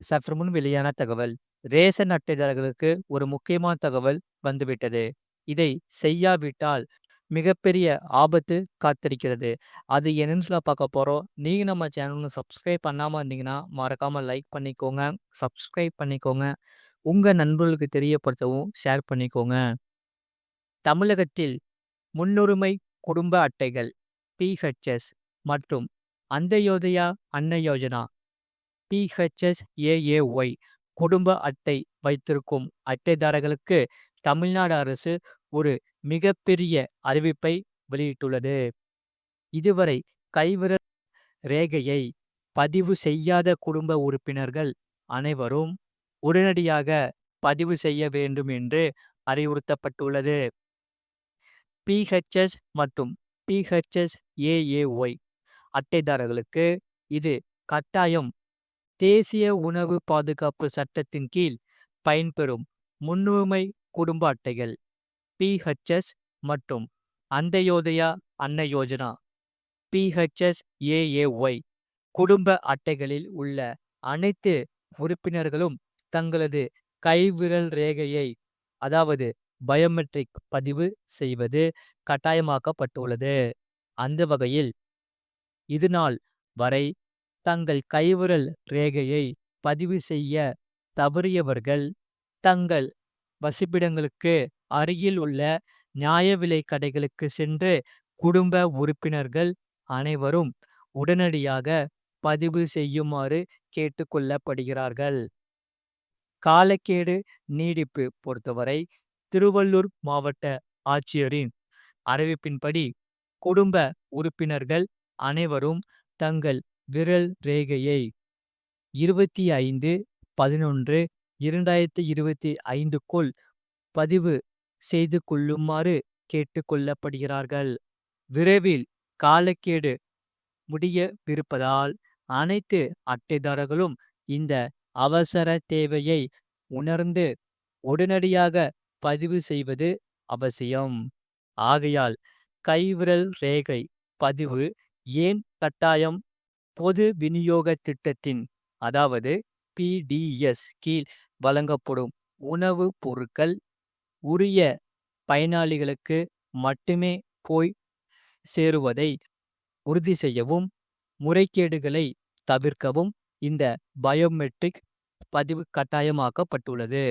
சற்று முன் வெளியான தகவல். ரேசன் அட்டைதாரர்களுக்கு ஒரு முக்கியமான தகவல் வந்துவிட்டது. இதை செய்யாவிட்டால் மிகப்பெரிய ஆபத்து காத்திருக்கிறது. அது என்னன்னு சொல்ல பார்க்க போகிறோம் நீங்கள் நம்ம சேனலில் சப்ஸ்கிரைப் பண்ணாமல் இருந்தீங்கன்னா, மறக்காமல் லைக் பண்ணிக்கோங்க, சப்ஸ்கிரைப் பண்ணிக்கோங்க. உங்கள் நண்பர்களுக்கு தெரியப்படுத்தவும் ஷேர் பண்ணிக்கோங்க. தமிழகத்தில் முன்னுரிமை குடும்ப அட்டைகள் பிஹெச்எஸ் மற்றும் அந்தயோதயா அன்ன யோஜனா பிஹெச்எஸ்ஏஏஒய் குடும்ப அட்டை வைத்திருக்கும் அட்டைதாரர்களுக்கு தமிழ்நாடு அரசு ஒரு மிகப்பெரிய அறிவிப்பை வெளியிட்டுள்ளது. இதுவரை கைவிரல் ரேகையை பதிவு செய்யாத குடும்ப உறுப்பினர்கள் அனைவரும் உடனடியாக பதிவு செய்ய வேண்டும் என்று அறிவுறுத்தப்பட்டுள்ளது. பிஹெச்எஸ் மற்றும் பிஹெச்எஸ்-ஏஏஒய் அட்டைதாரர்களுக்கு இது கட்டாயம். தேசிய உணவு பாதுகாப்பு சட்டத்தின் கீழ் பயன்பெறும் முன்னுரிமை குடும்ப அட்டைகள் பிஹெச்எஸ் மற்றும் அந்தயோதயா அன்ன யோஜனா பிஹெச்எஸ்-ஏஏஒய் குடும்ப அட்டைகளில் உள்ள அனைத்து உறுப்பினர்களும் தங்களது கைவிரல் ரேகையை அதாவது பயோமெட்ரிக் பதிவு செய்வது கட்டாயமாக்கப்பட்டுள்ளது. அந்த வகையில் இதுநாள் வரை தங்கள் கைவிரல் ரேகையை பதிவு செய்ய தவறியவர்கள் தங்கள் வசிப்பிடங்களுக்கு அருகில் உள்ள நியாய விலை கடைகளுக்கு சென்று குடும்ப உறுப்பினர்கள் அனைவரும் உடனடியாக பதிவு செய்யுமாறு கேட்டுக்கொள்ளப்படுகிறார்கள் கொள்ளப்படுகிறார்கள். நீடிப்பு பொறுத்தவரை திருவள்ளூர் மாவட்ட ஆட்சியரின் அறிவிப்பின்படி குடும்ப உறுப்பினர்கள் அனைவரும் தங்கள் விரல் ரேகையை இருபத்தி ஐந்து பதினொன்று இரண்டாயிரத்தி இருபத்தி ஐந்துக்குள் பதிவு செய்து கொள்ளுமாறு கேட்டுக்கொள்ளப்படுகிறார்கள் விரைவில் காலக்கேடு முடியவிருப்பதால் அனைத்து அட்டைதாரர்களும் இந்த அவசர தேவையை உணர்ந்து உடனடியாக பதிவு செய்வது அவசியம். ஆகையால் கைவிரல் ரேகை பதிவு ஏன் கட்டாயம்? பொது விநியோக திட்டத்தின் அதாவது பிடிஎஸ் கீழ் வழங்கப்படும் உணவுப் பொருட்கள் உரிய பயனாளிகளுக்கு மட்டுமே போய் சேருவதை உறுதி செய்யவும், முறைகேடுகளை தவிர்க்கவும் இந்த பயோமெட்ரிக் பதிவு கட்டாயமாக்கப்பட்டுள்ளது.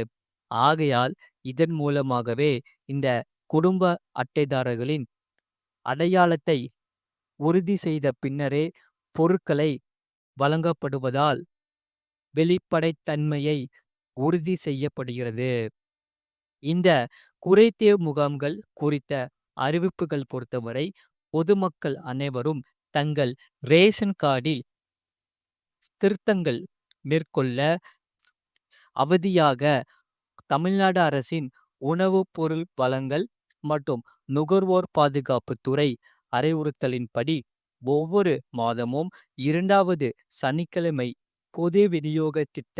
ஆகையால் இதன் மூலமாகவே இந்த குடும்ப அட்டைதாரர்களின் அடையாளத்தை உறுதி செய்த பின்னரே பொருட்களை வழங்கப்படுவதால் வெளிப்படைத்தன்மையை உறுதி செய்யப்படுகிறது. இந்த குறைதீர் முகாம்கள் குறித்த அறிவிப்புகள் பொறுத்தவரை பொதுமக்கள் அனைவரும் தங்கள் ரேஷன் கார்டில் திருத்தங்கள் மேற்கொள்ள அவதியாக தமிழ்நாடு அரசின் உணவுப் பொருள் வழங்கல் மற்றும் நுகர்வோர் பாதுகாப்பு துறை அறிவுறுத்தலின்படி ஒவ்வொரு மாதமும் இரண்டாவது சனிக்கிழமை பொது விநியோக திட்ட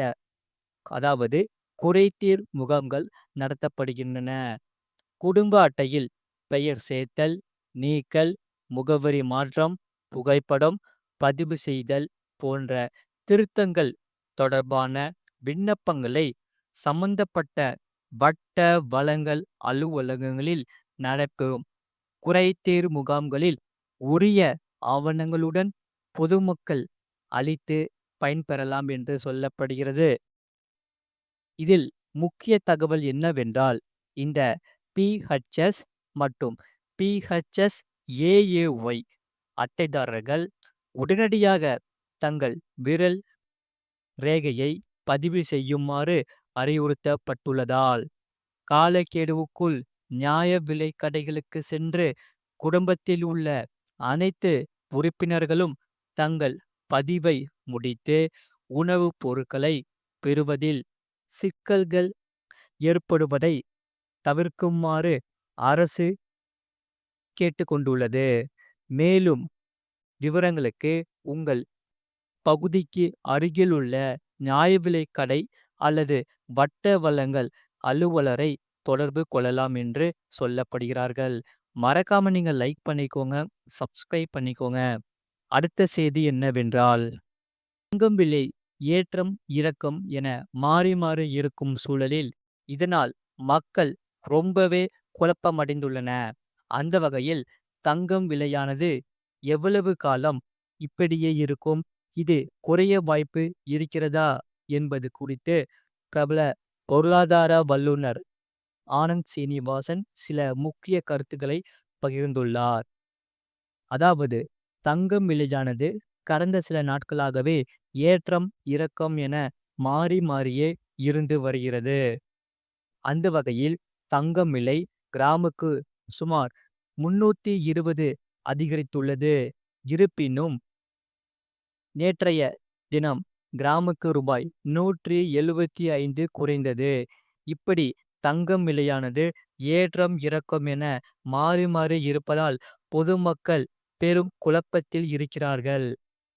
அதாவது குறைதீர் முகாம்கள் நடத்தப்படுகின்றன. குடும்ப அட்டையில் பெயர் சேர்த்தல், நீக்கல், முகவரி மாற்றம், புகைப்படம் பதிவு செய்தல் போன்ற திருத்தங்கள் தொடர்பான விண்ணப்பங்களை சம்பந்தப்பட்ட வட்ட வளங்கள் அலுவலகங்களில் நடைபெறும் குறைதீர் முகாம்களில் உரிய ஆவணங்களுடன் பொதுமக்கள் அளித்து பயன்பெறலாம் என்று சொல்லப்படுகிறது. இதில் முக்கிய தகவல் என்னவென்றால் இந்த பிஹெச்எஸ் மற்றும் பிஹெச்எஸ்-ஏஏஒய் அட்டைதாரர்கள் உடனடியாக தங்கள் விரல் ரேகையை பதிவு செய்யுமாறு அறிவுறுத்தப்பட்டுள்ளதால், காலக்கெடுவுக்குள் நியாய விலைக் கடைகளுக்கு சென்று குடும்பத்தில் உள்ள அனைத்து உறுப்பினர்களும் தங்கள் பதிவை முடித்து உணவுப் பொருட்களை பெறுவதில் சிக்கல்கள் ஏற்படுவதை தவிர்க்குமாறு அரசு கேட்டுக்கொண்டுள்ளது மேலும் விவரங்களுக்கு உங்கள் பகுதிக்கு அருகிலுள்ள நியாய கடை அல்லது வட்ட வளங்கள் அலுவலரை தொடர்பு கொள்ளலாம் என்று சொல்லப்படுகிறார்கள். மறக்காம நீங்க லைக் பண்ணிக்கோங்க, சப்ஸ்கிரைப் பண்ணிக்கோங்க. அடுத்த செய்தி என்னவென்றால் தங்கம் விலை ஏற்றம், இறக்கம் என மாறி மாறி இருக்கும் சூழலில், இதனால் மக்கள் ரொம்பவே குழப்பமடைந்துள்ளன அந்த வகையில் தங்கம் விலையானது எவ்வளவு காலம் இப்படியே இருக்கும்? இது குறைய வாய்ப்பு இருக்கிறதா? என்பது குறித்து பிரபல பொருளாதார வல்லுனர் ஆனந்த் சீனிவாசன் சில முக்கிய கருத்துக்களை பகிர்ந்துள்ளார். அதாவது தங்கம் விலையானது கடந்த சில நாட்களாகவே ஏற்றம், இறக்கம் என மாறி மாறியே இருந்து வருகிறது. அந்த வகையில் தங்கம் விலை கிராமுக்கு சுமார் முன்னூத்தி இருபது அதிகரித்துள்ளது. இருப்பினும் நேற்றைய தினம் கிராமுக்கு ரூபாய் நூற்றி எழுபத்தி ஐந்து குறைந்தது. இப்படி தங்கம் விலையானது ஏற்றம், இறக்கம் என மாறி மாறி இருப்பதால் பொதுமக்கள் பெரும் குழப்பத்தில் இருக்கிறார்கள்.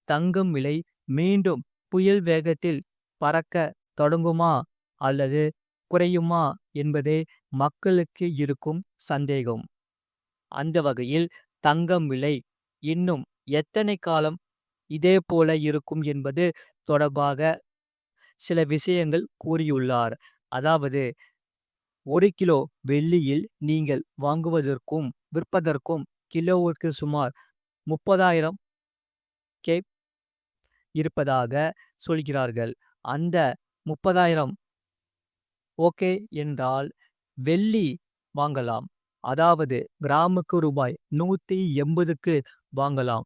தங்கம் விலை மீண்டும் புயல் வேகத்தில் பறக்க தொடங்குமா அல்லது குறையுமா என்பதே மக்களுக்கு இருக்கும் சந்தேகம். அந்த வகையில் தங்கம் விலை இன்னும் எத்தனை காலம் இதே போல இருக்கும் என்பது தொடர்பாக சில விஷயங்கள் கூறியுள்ளார். அதாவது ஒரு கிலோ வெள்ளியில் நீங்கள் வாங்குவதற்கும், விற்பதற்கும் கிலோவுக்கு சுமார் முப்பதாயிரம் கேப் இருப்பதாக சொல்கிறார்கள். அந்த முப்பதாயிரம் ஓகே என்றால் வெள்ளி வாங்கலாம். அதாவது கிராமுக்கு ரூபாய் நூத்தி எண்பதுக்கு வாங்கலாம்.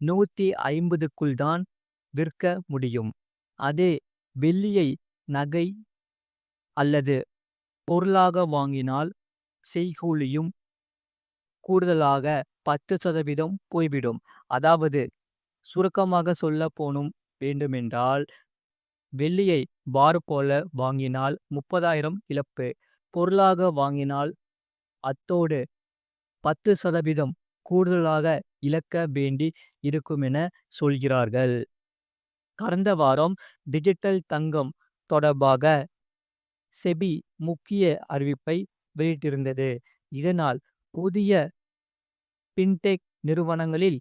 நூத்தி ஐம்பதுக்குள் தான் விற்க முடியும். அதே வெள்ளியை நகை அல்லது பொருளாக வாங்கினால் செய்கூலியும் கூடுதலாக பத்து சதவீதம் போய்விடும். அதாவது சுருக்கமாக சொல்ல போனும் வேண்டுமென்றால் வெள்ளியை பார் போல வாங்கினால் முப்பதாயிரம் இழப்பு. பொருளாக வாங்கினால் அத்தோடு பத்து சதவீதம் கூடுதலாக இழக்க வேண்டி இருக்குமென சொல்கிறார்கள். கடந்த வாரம் டிஜிட்டல் தங்கம் தொடர்பாக செபி முக்கிய அறிவிப்பை வெளியிட்டிருந்தது. இதனால் புதிய பின்டெக் நிறுவனங்களில்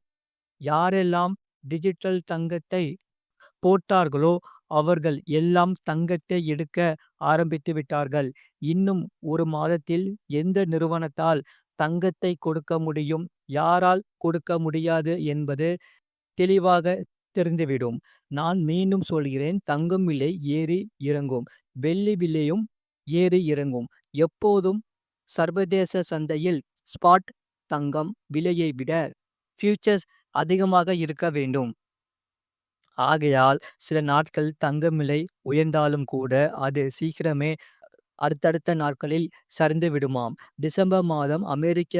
யாரெல்லாம் டிஜிட்டல் தங்கத்தை போட்டார்களோ அவர்கள் எல்லாம் தங்கத்தை எடுக்க ஆரம்பித்து விட்டார்கள். இன்னும் ஒரு மாதத்தில் எந்த நிறுவனத்தால் தங்கத்தை கொடுக்க முடியும், யாரால் கொடுக்க முடியாது என்பது தெளிவாக தெரிந்துவிடும். நான் மீண்டும் சொல்கிறேன் தங்கம் விலை ஏறி இறங்கும். வெள்ளி விலையும் ஏறி இறங்கும். எப்போதும் சர்வதேச சந்தையில் ஸ்பாட் தங்கம் விலையை விட ஃபியூச்சர்ஸ் அதிகமாக இருக்க வேண்டும். ஆகையால் சில நாட்கள் தங்கம் விலை உயர்ந்தாலும் கூட அது சீக்கிரமே அடுத்தடுத்த நாட்களில் சரிந்து விடுமாம். டிசம்பர் மாதம் அமெரிக்க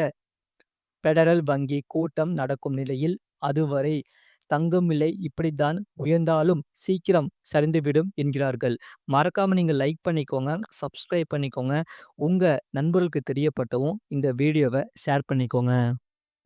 பெடரல் வங்கி கூட்டம் நடக்கும் நிலையில் அதுவரை தங்கம் விலை இப்படித்தான் உயர்ந்தாலும் சீக்கிரம் சரிந்துவிடும் என்கிறார்கள். மறக்காம நீங்கள் லைக் பண்ணிக்கோங்க, சப்ஸ்கிரைப் பண்ணிக்கோங்க. உங்க நண்பர்களுக்கு தெரியப்பட்டவும் இந்த வீடியோவை ஷேர் பண்ணிக்கோங்க.